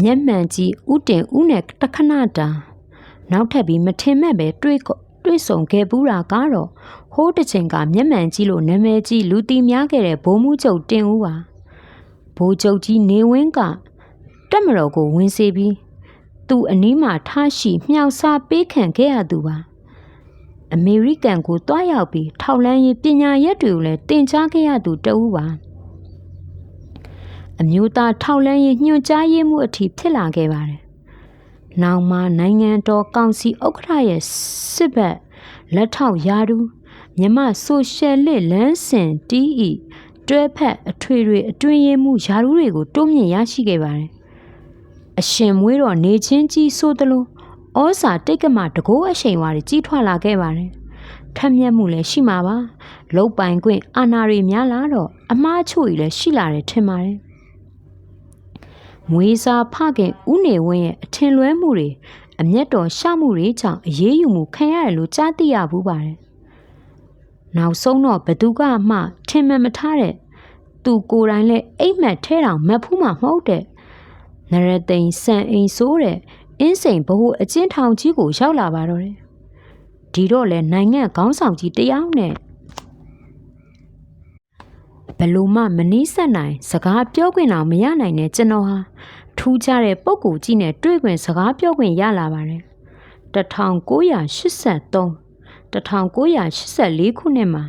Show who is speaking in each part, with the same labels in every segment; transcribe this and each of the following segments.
Speaker 1: မျက်မှန်ကြီးဥတင်ဥနဲ့တခဏတာနောက်ထပ်ပြီးမထင်မဲ့ပဲတွေးခေါ်တွေးဆောင်ခဲ့ဘူးတာကတော့ဟိုးတစ်ချိန်ကမျက်မှန်ကြီးလို့နာမည်ကြီးလူတီများခဲ့တဲ့ဘိုးမှုချုပ်တင်ဦးပါဘိုးချုပ်ကြီးနေဝင်းကတက်မတော်ကိုဝင်စေပြီးသူ့အနီးမှာထားရှိမြှောက်စားပေးခံခဲ့ရသူပါအမေရိကန်ကိုတွားရောက်ပြီးထောက်လန်းရေးပညာရက်တွေကိုလည်းတင်ကြားခဲ့ရသူတဦးပါ အမျိုးသားထောက်လန်းရေးညွှန်ကြားရေးမှုအထိဖြစ်လာခဲ့ပါတယ်။နောက်မှာနိုင်ငံတော်ကောင်စီဥက္ကဋ္ဌရဲ့စစ်ဘက်လက်ထောက်ယာဒူးမြမဆိုရှယ်လစ်လမ်းစဉ်တီးဤတွဲဖက်အထွေထွေအတွင်းရေးမှုယာဒူးတွေကိုတိုးမြင့်ရရှိခဲ့ပါတယ်။အရှင်မွေးတော်နေချင်းကြီးဆိုသလိုဩဇာတိတ်ကမတကိုးအရှိန်ဝါတွေကြီးထွားလာခဲ့ပါတယ်။ထက်မြက်မှုလည်းရှိမှာပါ။လုတ်ပိုင်ခွင့်အာဏာတွေများလာတော့အမားချို့ကြီးလည်းရှိလာတယ်ထင်ပါတယ်။ မွေးစားဖခင်ဦးနေဝင်းရဲ့အထင်လွဲမှုတွေအမျက်တော်ရှမှုတွေကြောင့်အေးအေးယူမှုခံရတယ်လို့ကြားသိရဘူးပါတယ်။နောက်ဆုံးတော့ဘသူကမှထင်မှန်မထားတဲ့သူကိုယ်တိုင်လည်းအိမ်မက်ထဲတောင်မက်ဖူးမှမဟုတ်တဲ့နရသိန်စံအိမ်ဆိုးတဲ့အင်းစိန်ဘဟုအကျဉ်းထောင်ကြီးကိုရောက်လာပါတော့တယ်။ဒီတော့လေနိုင်ငံခေါင်းဆောင်ကြီးတယောက်နဲ့ ဘလို့မှမနှီးဆက်နိုင်စကားပြောခွင့်တော့မရနိုင်တဲ့ကျွန်တော်ဟာထူးခြားတဲ့ပုံကူကြီးနဲ့တွေ့ခွင့်စကားပြောခွင့်ရလာပါတယ်1983 1984ခုနှစ်မှာ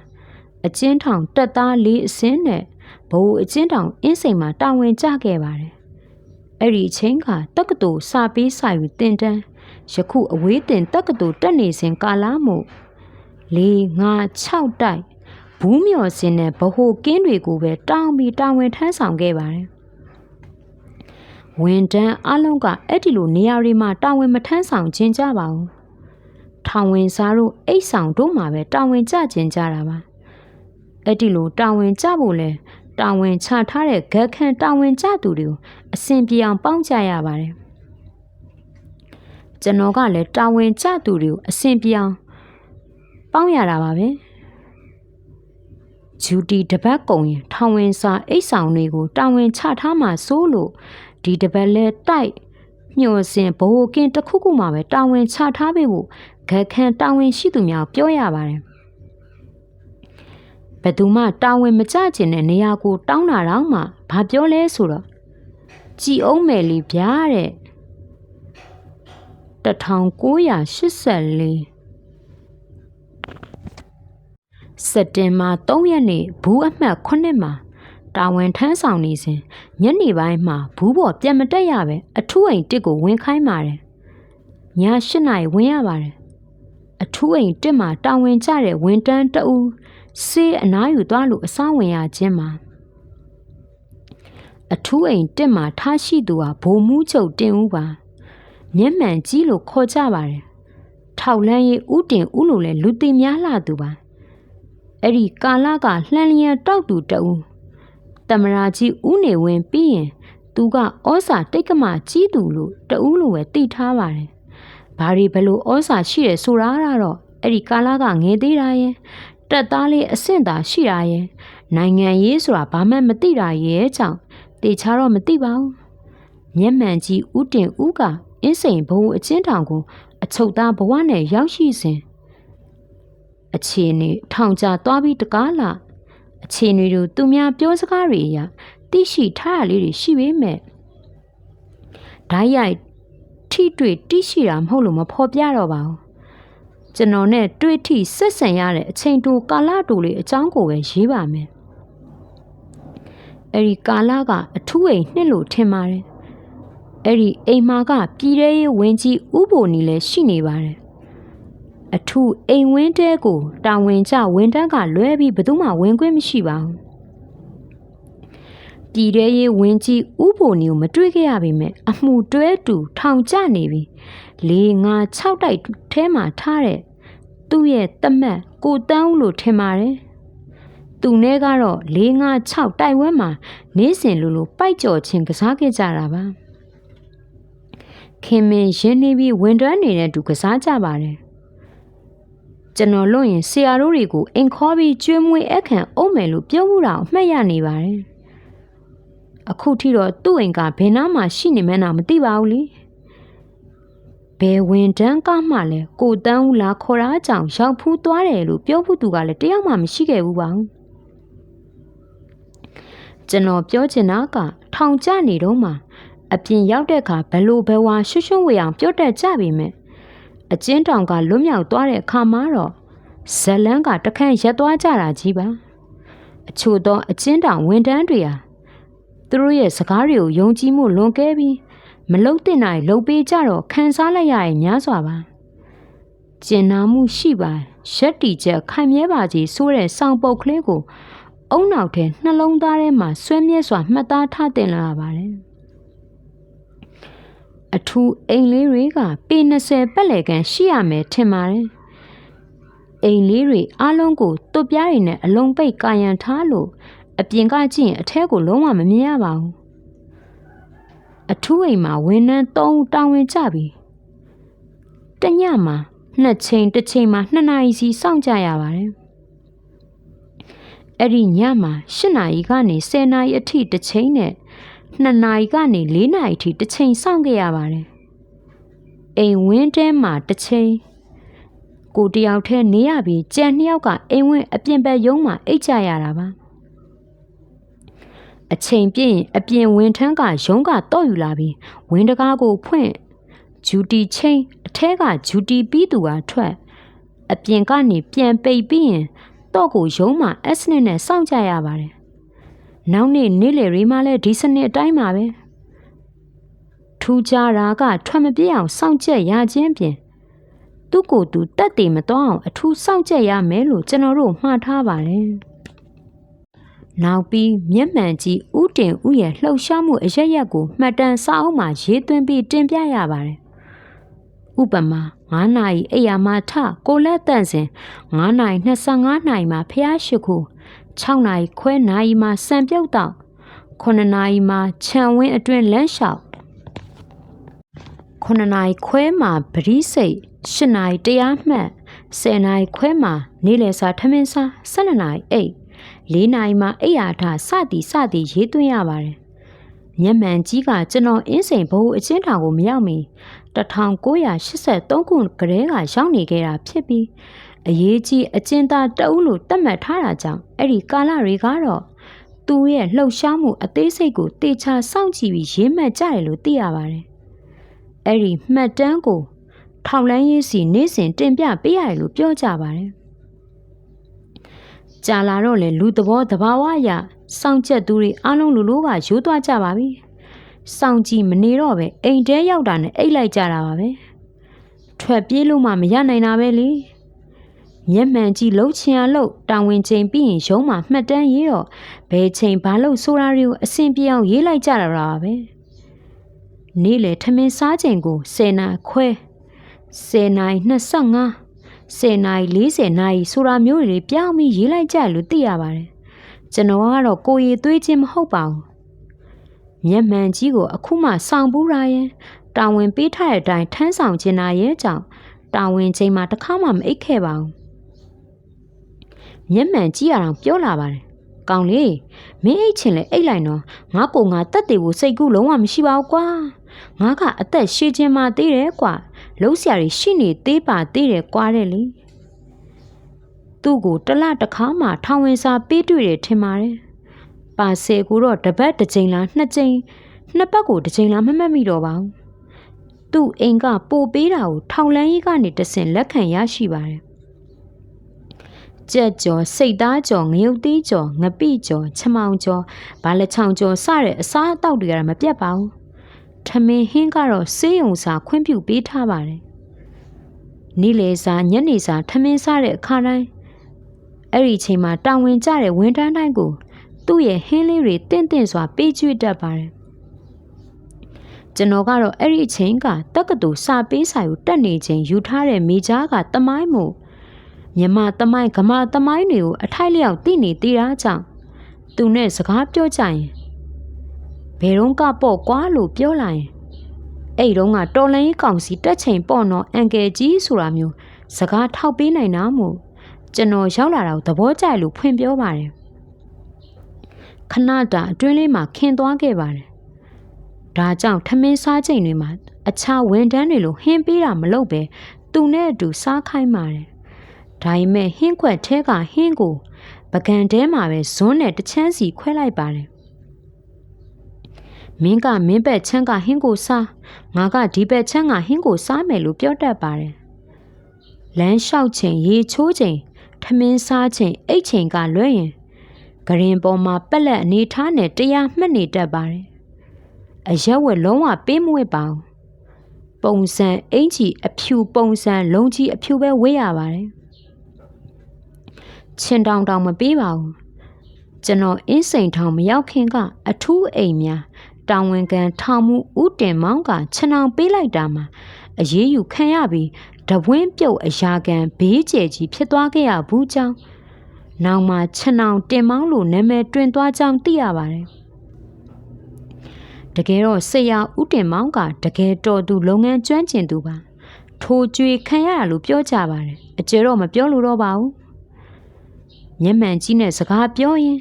Speaker 1: အကျဉ်းထောင်တက်သားလေးအစင်းနဲ့ဘိုးအကျဉ်းထောင်အင်းစိန်မှာတာဝန်ကျခဲ့ပါတယ်အဲ့ဒီအချိန်ကတက္ကသိုလ်စာပေးစာယူတင်တန်းယခုအဝေးတင်တက္ကသိုလ်တက်နေစဉ်ကာလမှု၄၅6တိုက် ဘူးမြော်စင်တဲ့ဗဟိုကင်းတွေကိုပဲတောင်းပြီးတာဝန်ထမ်းဆောင်ခဲ့ပါတယ်။ဝန်တန်းအလုံးကအဲ့ဒီလိုနေရာတွေမှာတာဝန်မထမ်းဆောင်ခြင်းကြပါဘူး။ထောင်ဝင်စားတို့အိတ်ဆောင်တို့မှာပဲတာဝန်ကျခြင်းကြတာပါ။အဲ့ဒီလိုတာဝန်ကျဖို့လဲတာဝန်ချထားတဲ့ဂက်ခန်တာဝန်ကျသူတွေကိုအစဉ်ပြေအောင်ပေါင်းကြရပါတယ်။ကျွန်တော်ကလည်းတာဝန်ကျသူတွေကိုအစဉ်ပြေအောင်ပေါင်းရတာပါပဲ။ ဂျူတီတပတ်ကုံရင်ထောင်ဝင်စာအိတ်ဆောင်တွေကိုတာဝန်ချထားမှစိုးလို့ဒီတပတ်လဲတိုက်မျှော်စင်ဘိုးကင်းတစ်ခုခုမှပဲတာဝန်ချထားပေးဖို့ဂက်ခန်တာဝန်ရှိသူများပြောရပါတယ်ဘယ်သူမှတာဝန်မကျကျင်တဲ့နေရာကိုတောင်းတာတော့မှဘာပြောလဲဆိုတော့ကြည်အောင်မယ်လီဗျာတဲ့1984 စက်တင်ဘာ3ရက်နေ့ဘူးအမှတ်9မှာတာဝန်ထမ်းဆောင်နေစဉ်ညနေပိုင်းမှာဘူးပေါ်ပြန်မတက်ရပဲအထူးအိမ်တစ်ကိုဝင်ခိုင်းပါတယ်။ည8နာရီဝင်ရပါတယ်။အထူးအိမ်တစ်မှာတာဝန်ကျတဲ့ဝန်တန်းတဦးစေးအနားယူသွားလို့အစားဝင်ရခြင်းမှာအထူးအိမ်တစ်မှာထားရှိသူဟာဘိုလ်မှုချုပ်တင်ဦးပါ။မျက်မှန်ကြီးလို့ခေါ်ကြပါတယ်။ထောက်လန်းရေးဥတင်ဥလို့လည်းလူသိများလာသူပါ။ အဲ့ဒီကာလကလှန်လျံတောက်သူတဦးတမရာကြီးဦးနေဝင်ပြီးရင်သူကဩစာတိတ်ကမကြီးသူလို့တဦးလိုပဲတိထားပါတယ်။ဘာတွေဘလို့ဩစာရှိရဆိုတာကတော့အဲ့ဒီကာလကငယ်သေးတာရဲ့တက်သားလေးအဆင့်သာရှိတာရဲ့နိုင်ငံရေးဆိုတာဘာမှမသိတာရဲ့ကြောင့်တေချာတော့မသိပါဘူး။မျက်မှန်ကြီးဦးတင်ဦးကအင်းစိန်ဘုံအချင်းထောင်ကိုအချုပ်သားဘဝနဲ့ရောက်ရှိစဉ် အခြေအနေထောင်ချသွားပြီးတကားလာအခြေအနေတို့သူများပြောစကားတွေအရာသိရှိထားရလေးတွေရှိပေမဲ့ဓာတ်ရိုက်ထိတွေ့တိရှိတာမဟုတ်လို့မဖော်ပြတော့ပါဘူးကျွန်တော်နဲ့တွေ့ထိဆက်ဆံရတဲ့အချိန်တိုကာလတိုလေးအကြောင်းကိုပဲရေးပါမယ်အဲ့ဒီကာလကအထူးအိမ်နှစ်လို့ထင်ပါတယ်အဲ့ဒီအိမ်မာကပြည်ရဲရေးဝင်းကြီးဥပိုနီလည်းရှိနေပါတယ် အထူးအိမ်ဝင်းတဲကိုတာဝန်ကျဝန်တန်းကလွဲပြီးဘယ်သူမှဝင်ခွင့်မရှိပါဘူးပြည်ထဲရေးဝင်ကြီးဥပိုနီကိုမတွေ့ခဲ့ရပေမဲ့အမှုတွဲတူထောင်ကျနေပြီ၄၅6တိုက်ထဲမှာထားတဲ့သူ့ရဲ့တမတ်ကိုတန်းဦးလို့ထင်ပါတယ်သူနဲ့ကတော့၄၅6တိုက်ဝဲမှာနေစဉ်လိုလိုပိုက်ကြော်ချင်းကစားခဲ့ကြတာပါခင်မင်းရင်းနေပြီးဝင်တွန်းနေတဲ့သူကစားကြပါတယ် ကျွန်တော်လွတ်ရင်ဆရာတို့တွေကိုအိမ်ခေါ်ပြီးကျွေးမွေးအခန့်အုံးမယ်လို့ပြောမှုတာအမှတ်ရနေပါတယ်အခုထိတော့သူ့အိမ်ကဘယ်နားမှာရှိနေမှန်းတော့မသိပါဘူးလေဘယ်ဝင်တန်းကမှလည်းကိုတန်းဦးလာခေါ်တာကြောင့်ရောက်ဖူးသွားတယ်လို့ပြောဖို့သူကလည်းတယောက်မှမရှိခဲ့ဘူးပါဘူးကျွန်တော်ပြောချင်တာကထောင်ကျနေတော့မှအပြင်ရောက်တဲ့အခါဘလို့ဘဝရွှွှွှဝေအောင်ပြောတတ်ကြပြီမဲ့ အကျဉ်းတောင်ကလွတ်မြောက်သွားတဲ့အခါမှာတော့ဇလန်းကတခန့်ရက်သွားကြတာကြီးပါအချို့သောအကျဉ်းတောင်ဝန်တန်းတွေဟာသူတို့ရဲ့စကားတွေကိုယုံကြည်မှုလွန်ကဲပြီးမလုံတဲ့နိုင်လုံပေးကြတော့ခံစားလိုက်ရရင်များစွာပါကျင်နာမှုရှိပါရက်တီချက်ခိုင်မြဲပါကြီးဆိုတဲ့စောင်ပုတ်ကလေးကိုအုံနောက်ထဲနှလုံးသားထဲမှာဆွဲမြဲစွာမှတ်သားထားတင်လာပါတယ် အထူးအိမ်လေးတွေကပေ20ပတ်လည်ကန်ရှိရမယ်ထင်ပါတယ်အိမ်လေးတွေအားလုံးကိုတွတ်ပြားတွေနဲ့အလုံးပိတ်ကာယံထားလို့အပြင်ကကြည့်ရင်အထဲကိုလုံးဝမမြင်ရပါဘူးအထူးအိမ်မှာဝန်ထမ်း၃ဦးတာဝန်ကျပြီတညမှာနှစ်ချိန်တစ်ချိန်မှာနှစ်နာရီစီစောင့်ကြရပါတယ်အဲ့ဒီညမှာ၈နာရီကနေ10နာရီအထိတစ်ချိန်နဲ့ 2နာရီကနေ4နာရီထိတစ်ချိန်စောင့်ခဲ့ရပါတယ်အိမ်ဝင်းထဲမှာတစ်ချိန်ကိုတယောက်တည်းနေရပြီးကြံနှစ်ယောက်ကအိမ်ဝင်းအပြင်ဘက်ရုံးမှာအိတ်ကြရတာပါအချိန်ပြည့်ရင်အပြင်ဝင်ထန်းကရုံးကတော့ယူလာပြီးဝင်းတကားကိုဖွင့်ဂျူတီချင်းအထဲကဂျူတီပြီးသူကထွက်အပြင်ကနေပြန်ပိတ်ပြီးရင်တော့ကိုရုံးမှာအက်စနစ်နဲ့စောင့်ကြရပါတယ် နောက်နေ့နေ့လယ်ရီမှလည်းဒီစနစ်အတိုင်းပါပဲထူးခြားတာကထွက်မပြေးအောင်စောင့်ကြက်ရခြင်းပြင်သူ့ကိုယ်သူတက်တည်မတော့အောင်အထူးစောင့်ကြက်ရမယ်လို့ကျွန်တော်တို့မှားထားပါတယ်နောက်ပြီးမျက်မှန်ကြီးဥတင်ဥရဲ့လှုပ်ရှားမှုအရရက်ကိုမှတ်တမ်းစာအုပ်မှာရေးသွင်းပြီးတင်ပြရပါတယ်ဥပမာ9နာရီအိယာမထကိုလက်တန့်စဉ်9နာရီ25နာရီမှာဖျားရှိခု 6နာရီခွဲနာရီမှာစံပြုတ်တော့9နာရီမှာခြံဝင်းအတွင်းလမ်းလျှောက်9နာရီခွဲမှာပရိစိတ်10နာရီတရားမှတ်10နာရီခွဲမှာနေ့လယ်စာထမင်းစား12နာရီအိတ်4နာရီမှာအိယာထစသည်စသည်ရေးသွင်းရပါတယ်မျက်မှန်ကြီးကကျွန်တော်အင်းစိန်ဘိုးအချင်းထောင်ကိုမရောက်မီ1983ခုကတည်းကရောက်နေခဲ့တာဖြစ်ပြီး အရေးကြီးအကျဉ်းသားတအုပ်လို့သတ်မှတ်ထားတာကြောင့်အဲ့ဒီကာလတွေကတော့သူ့ရဲ့လှုပ်ရှားမှုအသေးစိတ်ကိုတေချာစောင့်ကြည့်ပြီးရေးမှတ်ကြတယ်လို့သိရပါတယ်။အဲ့ဒီမှတ်တမ်းကိုထောက်လန်းရေးစီနေ့စဉ်တင်ပြပေးရတယ်လို့ပြောကြပါတယ်။ကြာလာတော့လေလူသဘောတဘာဝအရစောင့်ချက်သူတွေအားလုံးလူလိုကရိုးသွားကြပါပြီ။စောင့်ကြည့်မနေတော့ပဲအိမ်တဲရောက်တာနဲ့အိတ်လိုက်ကြတာပါပဲ။ထွက်ပြေးလို့မှမရနိုင်တာပဲလေ။ မျက်မှန်ကြီးလှုပ်ချင်ရလှုပ်တာဝန်ချိန်ပြီးရင်ရုံးမှာမှတ်တမ်းရေးတော့ဘယ်ချိန်ဘာလို့ဆိုတာတွေကိုအဆင်ပြေအောင်ရေးလိုက်ကြတာပါပဲနေ့လေထမင်းစားချိန်ကို10နာခွဲ10နာရီ25 10နာရီ40နာရီဆိုတာမျိုးတွေပြောင်းပြီးရေးလိုက်ကြလို့သိရပါတယ်ကျွန်တော်ကတော့ကိုရီသွေးချင်းမဟုတ်ပါဘူးမျက်မှန်ကြီးကိုအခုမှစောင့်ပူးရရင်တာဝန်ပေးထားတဲ့အတိုင်းထမ်းဆောင်ခြင်းနာရဲ့ကြောင့်တာဝန်ချိန်မှာတစ်ခါမှမအိတ်ခဲ့ပါဘူး မျက်မှန်ကြည့်ရအောင်ပြောလာပါတယ်။ကောင်းလေမင်းအိတ်ချင်လဲအိတ်လိုက်နော်ငါကိုငါတက်တယ်ကိုစိတ်ကူးလုံးဝမရှိပါဘူးကွာ။ငါကအသက်ရှည်ခြင်းမှသေးတယ်ကွာ။လုံးဆရာတွေရှိနေသေးပါသေးတယ်ကွာတဲ့လေ။သူ့ကိုတလတစ်ခါမှထောင်ဝင်စာပေးတွေ့တယ်ထင်ပါတယ်။ပါဆယ်ကိုတော့တပတ်တစ်ချိန်လားနှစ်ချိန်နှစ်ပတ်ကိုတစ်ချိန်လားမမှတ်မိတော့ပါဘူး။သူ့အိမ်ကပို့ပေးတာကိုထောင်လန်းကြီးကနေတဆင်လက်ခံရရှိပါတယ်။ ကြက်ကြော်စိတ်သားကြော်ငရုတ်သီးကြော်ငပိကြော်ချမောင်ကြော်ဘာလက်ချောင်ကြော်စတဲ့အစားအသောက်တွေကတော့မပြတ်ပါဘူးထမင်းဟင်းကတော့စေးရုံစာခွင့်ပြုပေးထားပါတယ်နေ့လေစာညနေစာထမင်းစားတဲ့အခါတိုင်းအဲ့ဒီချိန်မှာတောင်ဝင်ကြတဲ့ဝန်တန်းတိုင်းကို သူ့ရဲ့ဟင်းလေးတွေတင့်တင့်စွာပေးကျွေးတတ်ပါတယ်ကျွန်တော်ကတော့အဲ့ဒီအချိန်ကတက္ကသိုလ်စာပေးစာယူတက်နေချိန်ယူထားတဲ့မိသားကတမိုင်းမှု မြမသမိုင်းဂမသမိုင်းတွေကိုအထိုက်လျောက်သိနေသေးတာကြောင့်သူနဲ့စကားပြောကြရင်ဘယ်တော့ကပေါ့ကွာလို့ပြောလာရင်အဲ့တုန်းကတော်လန်ကြီးကောင်စီတက်ချိန်ပေါ့နော်အန်ကယ်ကြီးဆိုတာမျိုးစကားထောက်ပေးနိုင်တာမို့ကျွန်တော်ရောက်လာတာကိုသဘောကျလို့ဖွင့်ပြောပါတယ်ခခဏတာအတွင်းလေးမှာခင်းသွားခဲ့ပါတယ်။ဒါကြောင့်ထမင်းစားချိန်တွေမှာအခြားဝန်ထမ်းတွေလိုဟင်းပေးတာမလုပ်ပဲသူနဲ့အတူစားခိုင်းပါတယ်။ ဒါပေမဲ့ဟင်းခွက်ထဲကဟင်းကိုပကံထဲမှာပဲဇွန်းနဲ့တချမ်းစီခွဲလိုက်ပါတယ်။မင်းကမင်းဘက်ချမ်းကဟင်းကိုစားငါကဒီဘက်ချမ်းကဟင်းကိုစားမယ်လို့ပြောတတ်ပါတယ်။လမ်းလျှောက်ချိန်ရေချိုးချိန်ထမင်းစားချိန်အိတ်ချိန်ကလွဲရင်ဂရင်ပေါ်မှာပက်လက်အနေထားနဲ့တရားမှတ်နေတတ်ပါတယ်။အရက်ဝက်လုံးဝပေးမဝစ်ပါဘူး။ပုံစံအင်ကြီးအဖြူပုံစံလုံးကြီးအဖြူပဲဝေးရပါတယ်။ ချင်းတောင်တောင်မပေးပါဘူး။ကျွန်တော်အင်းစိန်ထောင်မရောက်ခင်ကအထူးအိမ်များတာဝန်ခံထောင်မှုဥတင်မောင်းကခြံအောင်ပေးလိုက်တာမှာအရေးယူခံရပြီးတဝင်းပြုတ်အရာကန်ဘေးကျဲကြီးဖြစ်သွားခဲ့ရဘူးကြောင်းနောက်မှခြံအောင်တင်မောင်းလို့နာမည်တွင်သွားကြောင်းသိရပါတယ်တကယ်တော့ဆရာဥတင်မောင်းကတကယ်တော်သူလုပ်ငန်းကျွမ်းကျင်သူပါထိုးကြွေခံရလို့ပြောကြပါတယ်အကျယ်တော့မပြောလို့တော့ပါဘူး မျက်မှန်ကြီးနဲ့စကားပြောရင်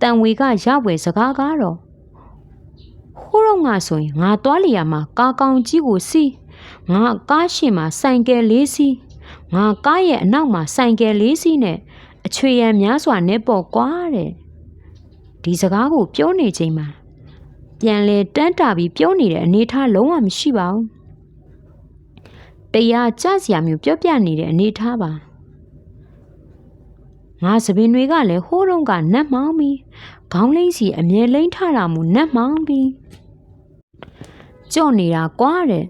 Speaker 1: တန်ဝေကရဝယ်စကားကတော့ဟိုးတော့ငါဆိုရင်ငါသွားလျာမှာကာကောင်ကြီးကိုစီးငါကားရှိမှာဆိုင်ကယ်လေးစီးငါကားရဲ့အနောက်မှာဆိုင်ကယ်လေးစီးနဲ့အချွေရံများစွာနဲ့ပေါ့ကွာတဲ့ဒီစကားကိုပြောနေချိန်မှာပြန်လဲတန်းတာပြီးပြောနေတဲ့အနေထားလုံးဝမရှိပါဘူးတရားကြစရာမျိုးပြောပြနေတဲ့အနေထားပါ ငါစပင်တွေကလည်းဟိုးတုန်းကနတ်မောင်းပြီးခေါင်းလိမ့်စီအမြဲလိမ့်ထတာမူနတ်မောင်းပြီးကြော့နေတာကွာတဲ့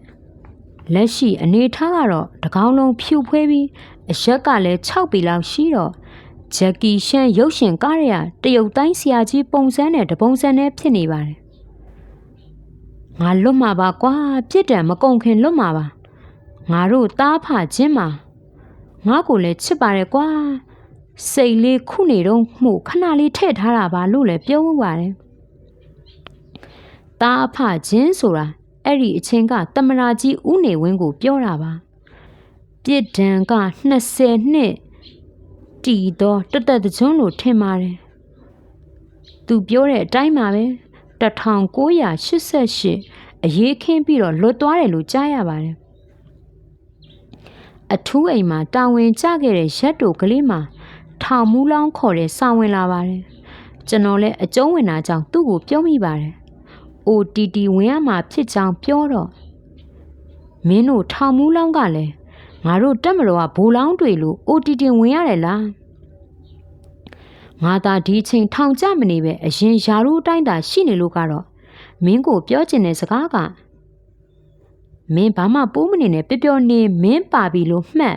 Speaker 1: လက်ရှိအနေထားကတော့တကောင်းလုံးဖြူဖွေးပြီးအရက်ကလည်း6ပေလောက်ရှိတော့ဂျက်ကီရှန်ရုပ်ရှင်ကားရတရုတ်တိုင်းဆရာကြီးပုံစံနဲ့တပုံစံနဲ့ဖြစ်နေပါတယ်ငါလွတ်မှာပါကွာပြစ်ဒဏ်မကုန်ခင်လွတ်မှာပါငါတို့သားဖချင်းမှာငါကိုလည်းချစ်ပါတယ်ကွာ စိတ်လေးခုနေတော့မှုခဏလေးထည့်ထားတာပါလို့လည်းပြောပါတယ်သားအဖချင်းဆိုတာအဲ့ဒီအချင်းကတမနာကြီးဦးနေဝင်းကိုပြောတာပါပြစ်ဒဏ်က20နှစ်တီတော့တသက်တကျွန်းလို့ထင်ပါတယ်သူပြောတဲ့အတိုင်းပါပဲ1988အရေးခင်းပြီးတော့လွတ်သွားတယ်လို့ကြားရပါတယ်အထူးအိမ်မှာတာဝန်ကျခဲ့တဲ့ရက်တို့ကလေးမှာ ထောင်မူးလောင်းခေါ်တဲ့စာဝင်လာပါတယ်ကျွန်တော်လည်းအကျုံးဝင်တာကြောင့်သူ့ကိုပြောမိပါတယ် OTT ဝင်ရမှာဖြစ်ကြောင်းပြောတော့မင်းတို့ထောင်မူးလောင်းကလည်းငါတို့တက်မလို့ကဘူလောင်းတွေလို့ OTT ဝင်ရတယ်လားငါသာဒီချိန်ထောင်ကြမနေပဲအရင်ယာရုအတိုင်းသာရှိနေလို့ကတော့မင်းကိုပြောချင်တဲ့စကားကမင်းဘာမှပိုးမနေနဲ့ပျော်ပျော်နေမင်းပါပြီလို့မှတ်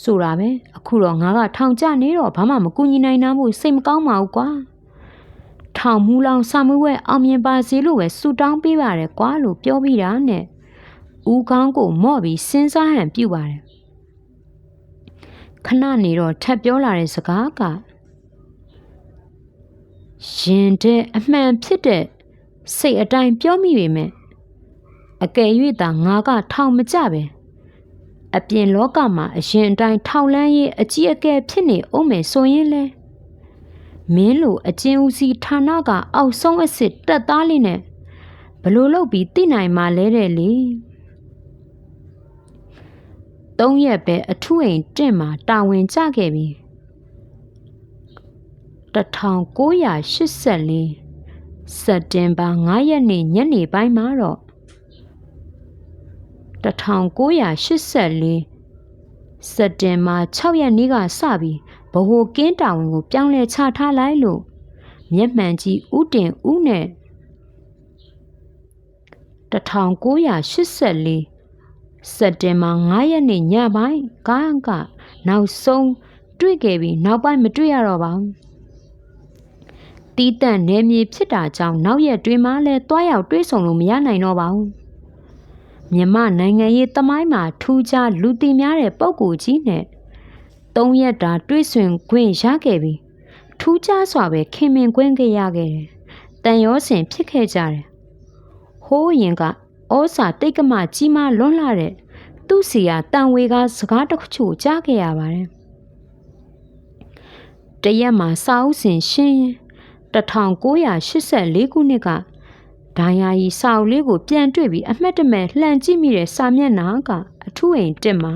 Speaker 1: ဆိုတာပဲအခုတော့ငါကထောင်ကြနေတော့ဘာမှမကူညီနိုင်တာမို့စိတ်မကောင်းပါဘူးကွာထောင်မူလောင်စာမွေးဝဲအောင်မြင်ပါစေလို့ပဲဆူတောင်းပေးပါတယ်ကွာလို့ပြောပြီးတာနဲ့ဦးကောင်းကိုမော့ပြီးစဉ်းစားဟန်ပြုပါတယ်ခဏနေတော့ထပ်ပြောလာတဲ့စကားကရင်တဲ့အမှန်ဖြစ်တဲ့စိတ်အတိုင်းပြောမိပေမဲ့အကယ်၍သာငါကထောင်မကြပဲ အပြင်လောကမှာအရင်အတိုင်းထောင်လန်းရေးအကြီးအကဲဖြစ်နေအောင်မယ်ဆိုရင်လဲမင်းလိုအကျဉ်းဦးစီးဌာနကအောက်ဆုံးအစ်စ်တက်သားလေးနဲ့ဘလို့လုပ်ပြီးသိနိုင်မှလဲတဲ့လေသုံးရက်ပဲအထူးအိမ်တင့်မှာတာဝန်ကျခဲ့ပြီ1984စက်တင်ဘာ9ရက်နေ့ညနေပိုင်းမှာတော့ 1984စက်တင်ဘာ6ရက်နေ့ကစပြီးဗဟိုကင်းတာဝန်ကိုပြောင်းလဲချထားလိုက်လို့မျက်မှန်ကြီးဥတင်ဥနဲ့1984စက်တင်ဘာ9ရက်နေ့ညပိုင်းကားကနောက်ဆုံးတွေ့ခဲ့ပြီးနောက်ပိုင်းမတွေ့ရတော့ပါဘူးတီးတန့်နေမြေဖြစ်တာကြောင့်နောက်ရက်တွင်မှလည်းတွားရောက်တွေးဆုံလို့မရနိုင်တော့ပါဘူး မြမနိုင်ငံရေးသမိုင်းမှာထူးခြားလူသိများတဲ့ပုံကိုကြီးနဲ့သုံးရက်တာတွေးဆွင်ခွင့်ရခဲ့ပြီးထူးခြားစွာပဲခင်မင်ခွင့်ခဲ့ရခဲ့တယ်။တန်ရောစင်ဖြစ်ခဲ့ကြတယ်။ဟိုးရင်ကဩစာတိတ်ကမကြီးမားလွန်းလာတဲ့သူ့စီယာတန်ဝေကစကားတစ်ခုကြားခဲ့ရပါတယ်။တရက်မှာစာအုပ်စင်ရှင်းရင်1984ခုနှစ်က ဒိုင်ယာရီစာအုပ်လေးကိုပြန်တွေ့ပြီးအမှတ်တမဲ့လှန်ကြည့်မိတဲ့စာမျက်နှာကအထူးအိမ်တက်မှာ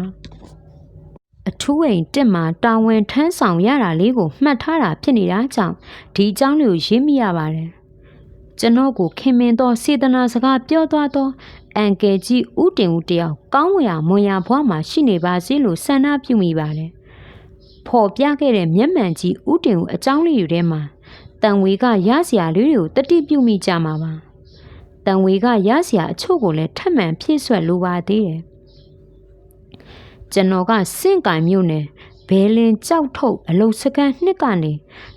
Speaker 1: အထူးအိမ်တက်မှာတာဝန်ထမ်းဆောင်ရတာလေးကိုမှတ်ထားတာဖြစ်နေတာကြောင့်ဒီအကြောင်းလေးကိုရေးမိရပါတယ်ကျွန်တော်ကိုခင်မင်သောစေတနာစကားပြောသွားသောအန်ကယ်ကြီးဦးတင်ဦးတယောက်ကောင်းဝရာမွန်ရာဘွားမှာရှိနေပါစေလို့ဆန္ဒပြုမိပါတယ်ဖော်ပြခဲ့တဲ့မျက်မှန်ကြီးဦးတင်ဦးအကြောင်းလေးတွေထဲမှာတန်ဝေကရစရာလေးတွေကိုတတိပြုမိကြမှာပါ တန်ဝေကရစရာအချို့ကိုလည်းထပ်မံဖြည့်ဆွက်လိုပါသေးတယ်ကျွန်တော်ကစင့်ကင်မြို့နယ်ဘဲလင်ကြောက်ထုတ်အလုံစကန်နှစ်ကနေ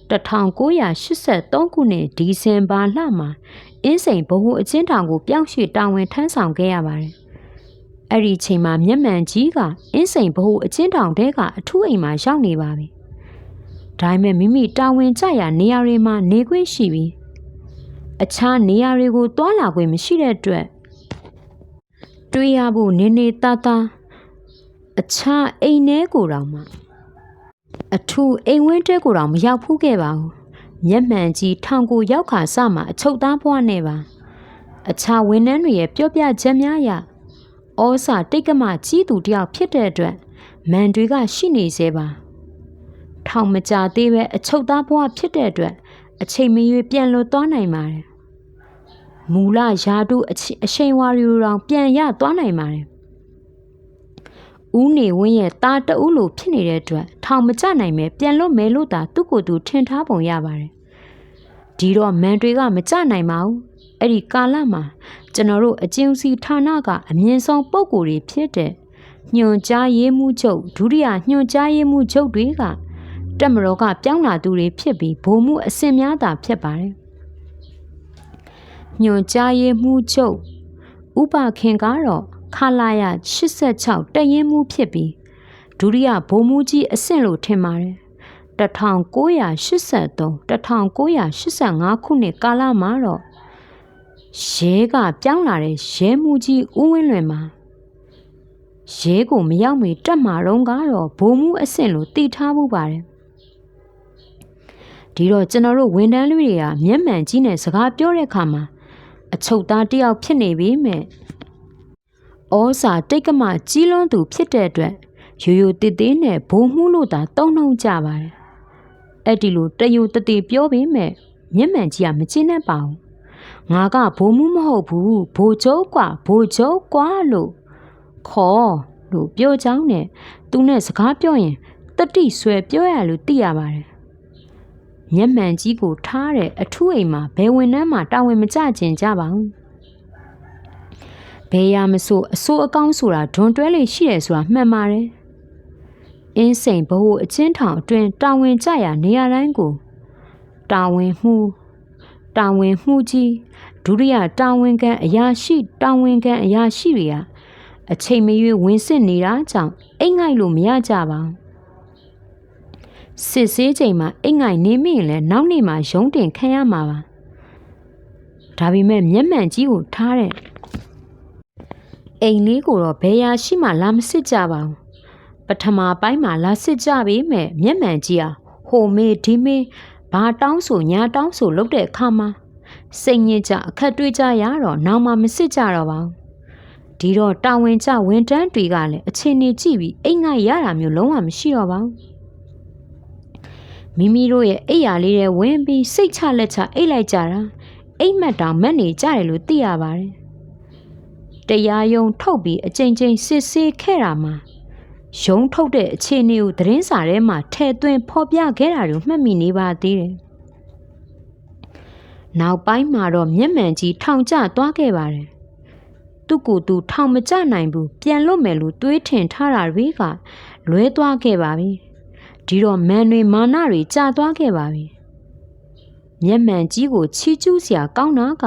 Speaker 1: 1983ခုနှစ်ဒီဇင်ဘာလမှာအင်းစိန်ဘ ਹੁ အချင်းတောင်ကိုပြောင်းရွှေ့တာဝန်ထမ်းဆောင်ခဲ့ရပါတယ်။အဲ့ဒီချိန်မှာမျက်မှန်ကြီးကအင်းစိန်ဘ ਹੁ အချင်းတောင်တဲကအထူးအိမ်မှာရောက်နေပါပြီ။ဒါပေမဲ့မိမိတာဝန်ကျရာနေရာတွေမှာနေခွင့်ရှိပြီး အခြားနေရာတွေကိုတွာလာခွင့်မရှိတဲ့အတွက်တွေ့ရဖို့နေနေတသားအခြားအိမ်ထဲကိုတောင်မှအထူးအိမ်ဝင်းတဲကိုတောင်မရောက်ဖူးခဲ့ပါဘူးမျက်မှန်ကြီးထောင်ကိုရောက်ခါစမှအချုပ်သားဘွားနဲ့ပါအခြားဝန်ထမ်းတွေရဲ့ပြောပြချက်များအရဩစာတိတ်ကမကြီးသူတယောက်ဖြစ်တဲ့အတွက်မန်တွေကရှိနေသေးပါထောင်မကြသေးပဲအချုပ်သားဘွားဖြစ်တဲ့အတွက်အချိန်မရွေးပြန်လွတ်သွားနိုင်ပါတယ် မူလယာတုအချိန်ဝါရီတောင်ပြန်ရသွားနိုင်ပါတယ်ဦးနေဝင်းရဲ့တာတအုပ်လိုဖြစ်နေတဲ့အတွက်ထောင်မကျနိုင်ပဲပြန်လွတ်မယ်လို့သာသူ့ကိုယ်သူထင်ထားပုံရပါတယ်။ဒီတော့မန်တွေကမကျနိုင်ပါဘူး။အဲ့ဒီကာလမှာကျွန်တော်တို့အကျဉ်းစီဌာနကအမြင့်ဆုံးပုံကိုယ်တွေဖြစ်တဲ့ညွန်ကြားရေးမှုချုပ်ဒုတိယညွန်ကြားရေးမှုချုပ်တွေကတက်မတော်ကပြောင်းလာသူတွေဖြစ်ပြီးဗိုလ်မှုအဆင့်များသာဖြစ်ပါတယ်။ ညွန်ကြားရေးမှုချုပ်ဥပခင်ကတော့ခလာရ86တရင်မှုဖြစ်ပြီးဒုတိယဗိုလ်မှူးကြီးအဆင့်လို့ထင်ပါတယ်1983 1985ခုနှစ်ကာလမှာတော့ရဲကပြောင်းလာတဲ့ရဲမှုကြီးဦးဝင်းလွင်မှာရဲကိုမရောက်မီတက်မှာတော့ကတော့ဘုံမှုအဆင့်လို့တည်ထားမှုပါတယ်ဒီတော့ကျွန်တော်တို့ဝန်တန်းလူတွေကမျက်မှန်ကြီးနဲ့စကားပြောတဲ့အခါမှာ အချုပ်သားတယောက်ဖြစ်နေပြီမဲ့ဩစာတိတ်ကမကြီးလွန်းသူဖြစ်တဲ့အတွက်ရိုးရိုးတည်တည်နဲ့ဘုံမှုလို့သာတုံ့နှုံကြပါတယ်။အဲ့ဒီလိုတယူတတိပြောပေမဲ့မျက်မှန်ကြီးကမကျင်းတတ်ပါဘူး။ငါကဘုံမှုမဟုတ်ဘူးဘိုးကျုပ်กว่าဘိုးကျုပ်กว่าလို့ခေါ်လို့ပြောချောင်းနဲ့သူနဲ့စကားပြောရင်တတိဆွဲပြောရလို့သိရပါတယ်။ မျက်မှန်ကြီးကိုထားတဲ့အထူးအိမ်မှာဘယ်ဝင်နှမ်းမှတာဝန်မကျကျင်ကြပါဘူး။ဘယ်ရမဆိုအဆိုးအကောင်းဆိုတာဒွန်တွဲလေးရှိတယ်ဆိုတာမှန်ပါတယ်။အင်းစိန်ဘဟုအချင်းထောင်အတွင်တာဝန်ကြရနေရာတိုင်းကိုတာဝန်မှုတာဝန်မှုကြီးဒုတိယတာဝန်ခံအရာရှိတာဝန်ခံအရာရှိတွေကအချိန်မရွေးဝင်စစ်နေတာကြောင့်အိတ်ငိုက်လို့မရကြပါဘူး။ စစ်ဆေးချိန်မှာအိတ်ငိုက်နေမိရင်လည်းနောက်နေ့မှရုံးတင်ခံရမှာပါ။ဒါပေမဲ့မျက်မှန်ကြီးကိုထားတဲ့အိမ်လေးကိုတော့ဘယ်ရာရှိမှလာမစစ်ကြပါဘူးပထမပိုင်းမှာလာစစ်ကြပေမဲ့မျက်မှန်ကြီးဟာဟိုမေးဒီမေးဘာတောင်းဆိုညာတောင်းဆိုလုပ်တဲ့အခါမှာစိတ်ညစ်ကြအခက်တွေ့ကြရတော့နောက်မှမစစ်ကြတော့ပါဘူးဒီတော့တာဝန်ကျဝန်တန်းတွေကလည်းအချိန်နေကြည့်ပြီးအိမ်ငိုက်ရတာမျိုးလုံးဝမရှိတော့ပါဘူး မိမိတို့ရဲ့အိယာလေးတွေဝင်ပြီးစိတ်ချလက်ချအိတ်လိုက်ကြတာအိမ်မက်တောင်မက်နေကြတယ်လို့သိရပါတယ်တရားယုံထုတ်ပြီးအကြိမ်ကြိမ်စစ်ဆေးခဲ့တာမှာရုံထုတ်တဲ့အခြေအနေကိုသတင်းစာထဲမှာထည့်သွင်းဖော်ပြခဲ့တာကိုမှတ်မိနေပါသေးတယ်။နောက်ပိုင်းမှာတော့မျက်မှန်ကြီးထောင်ကျသွားခဲ့ပါတယ်။သူ့ကိုယ်သူထောင်မကျနိုင်ဘူးပြန်လွတ်မယ်လို့တွေးထင်ထားတာတွေကလွဲသွားခဲ့ပါပြီ။ ဒီတော့မန်တွေမာနတွေကျသွားခဲ့ပါပြီ။မျက်မှန်ကြီးကိုချီးကျူးစရာကောင်းတာက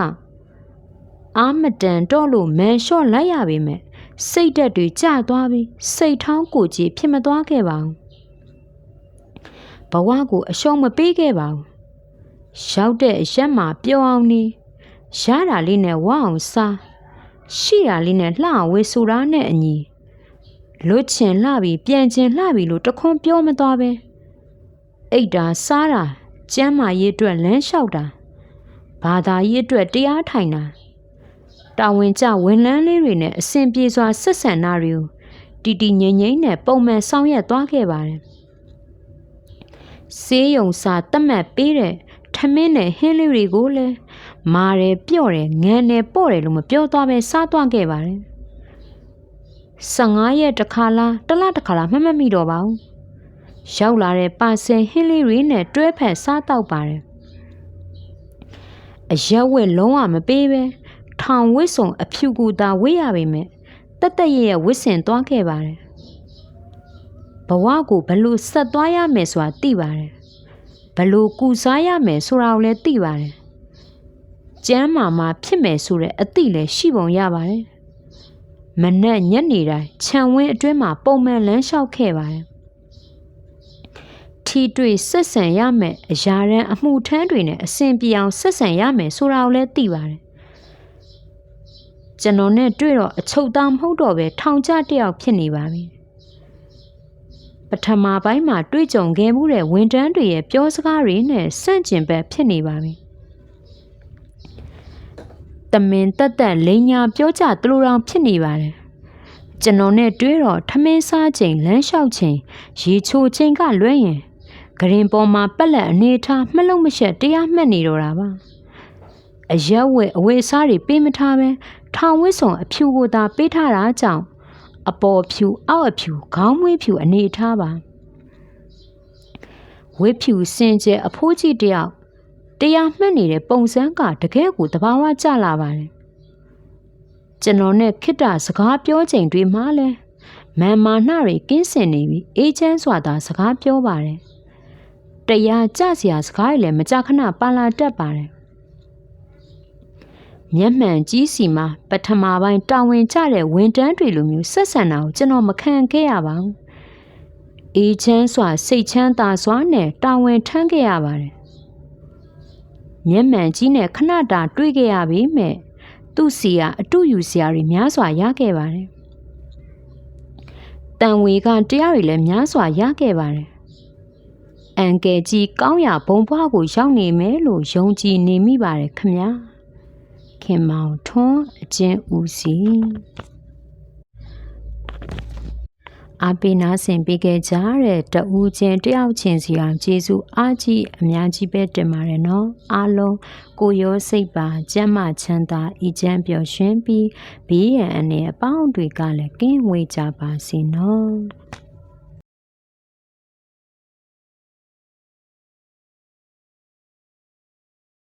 Speaker 1: အာမတန်တော့လို့မန်လျှော့လိုက်ရပေမဲ့စိတ်တက်တွေကျသွားပြီးစိတ်ထောင်းကိုကြီးဖြစ်မသွားခဲ့ပါဘူးဘဝကိုအရှုံးမပေးခဲ့ပါဘူးရောက်တဲ့အရက်မှာပျော်အောင်နေရတာလေးနဲ့ဝအောင်စားရှိတာလေးနဲ့လှအောင်ဝေဆိုတာနဲ့အညီ လွတ်ချင်လှပြီးပြန်ချင်လှပြီးလို့တခွန်းပြောမသွားပဲအိတ်တာစားတာကျမ်းမာရေးအတွက်လမ်းလျှောက်တာဘာသာရေးအတွက်တရားထိုင်တာတာဝန်ကျဝန်လန်းလေးတွေနဲ့အစဉ်ပြေစွာဆက်ဆံတာတွေကိုတီတီငိမ့်ငိမ့်နဲ့ပုံမှန်ဆောင်ရွက်သွားခဲ့ပါတယ်ဆေးရုံစာတတ်မှတ်ပေးတဲ့ထမင်းနဲ့ဟင်းလေးတွေကိုလည်းမာတယ်ပြော့တယ်ငန်းတယ်ပေါ့တယ်လို့မပြောသွားပဲစားသွားခဲ့ပါတယ် 15ရက်တစ်ခါလားတစ်လတစ်ခါလားမှတ်မမိတော့ပါဘူးရောက်လာတဲ့ပါဆယ်ဟင်းလေးတွေနဲ့တွဲဖက်စားတော့ပါတယ်အရက်ဝက်လုံးဝမပေးပဲထောင်ဝစ်စုံအဖြူကူသာဝေးရပေမဲ့တက်တက်ရဲ့ဝစ်စင်သွားခဲ့ပါတယ်ဘဝကိုဘလို့ဆက်သွားရမယ်ဆိုတာသိပါတယ်ဘလို့ကူစားရမယ်ဆိုတာကိုလည်းသိပါတယ်ကျမ်းမာမှာဖြစ်မယ်ဆိုတဲ့အသိလည်းရှိပုံရပါတယ် မနက်ညနေတိုင်းခြံဝင်းအတွင်းမှာပုံမှန်လမ်းလျှောက်ခဲ့ပါတယ်ထီတွေ့ဆက်ဆံရမယ်အရာရန်အမှုထမ်းတွေနဲ့အစဉ်ပြေအောင်ဆက်ဆံရမယ်ဆိုတာကိုလည်းသိပါတယ်ကျွန်တော်နဲ့တွေ့တော့အချုပ်သားမဟုတ်တော့ပဲထောင်ကျတယောက်ဖြစ်နေပါပြီပထမပိုင်းမှာတွေ့ကြုံခဲ့မှုတဲ့ဝန်တန်းတွေရဲ့ပြောစကားတွေနဲ့ဆန့်ကျင်ဘက်ဖြစ်နေပါပြီ တမင်တက်တက်လိန်ညာပြောကြသူလိုတောင်ဖြစ်နေပါတယ်ကျွန်တော်နဲ့တွေ့တော့ထမင်းစားချိန်လမ်းလျှောက်ချိန်ရေချိုချိန်ကလွဲရင်ဂရင်ပေါ်မှာပက်လက်အနေထားမှလုံးမရှက်တရားမှတ်နေတော့တာပါအရက်ဝဲအဝေးစားတွေပေးမထားပဲထောင်ဝစ်ဆောင်အဖြူကိုသာပေးထားတာကြောင့်အပေါ်ဖြူအောက်အဖြူခေါင်းမွေးဖြူအနေထားပါဝစ်ဖြူစင်ကျဲအဖိုးကြီးတယောက် တရားမှတ်နေတဲ့ပုံစံကတကယ်ကိုတဘာဝကျလာပါတယ်ကျွန်တော်နဲ့ခိတ္တစကားပြောချိန်တွေမှလည်းမန်မာနှတွေကင်းစင်နေပြီးအေးချမ်းစွာသာစကားပြောပါတယ်တရားကြစရာစကားတွေလည်းမကြခဏပါလာတတ်ပါတယ်မျက်မှန်ကြီးစီမှာပထမပိုင်းတာဝန်ကျတဲ့ဝန်တန်းတွေလိုမျိုးဆက်ဆံတာကိုကျွန်တော်မခံခဲ့ရပါဘူး။အေးချမ်းစွာစိတ်ချမ်းသာစွာနဲ့တာဝန်ထမ်းခဲ့ရပါတယ်။ မျက်မှန်ကြီးနဲ့ခဏတာတွေ့ခဲ့ရပြီမဲ့သူ့စီကအတူယူစရာတွေများစွာရခဲ့ပါတယ်။တန်ဝေကတရားတွေလည်းများစွာရခဲ့ပါတယ်။အန်ကယ်ကြီးကောင်းရာဘုံဘွားကိုရောက်နေမယ်လို့ယုံကြည်နေမိပါတယ်ခမညာ။ခင်မောင်ထွန်းအကျဉ်ဦးစီ အပိနာဆင်ပေးခဲ့ကြတဲ့တဦးချင်းတယောက်ချင်းစီအောင်ကျေးဇူးအားကြီးအများကြီးပဲတင်ပါတယ်နော်အားလုံးကိုရောစိတ်ပါကျမ်းမာချမ်းသာဤချမ်းပျော်ရွှင်ပြီးဘေးရန်အနေအပေါင်းတွေကလည်းကင်းဝေးကြပါစေနော်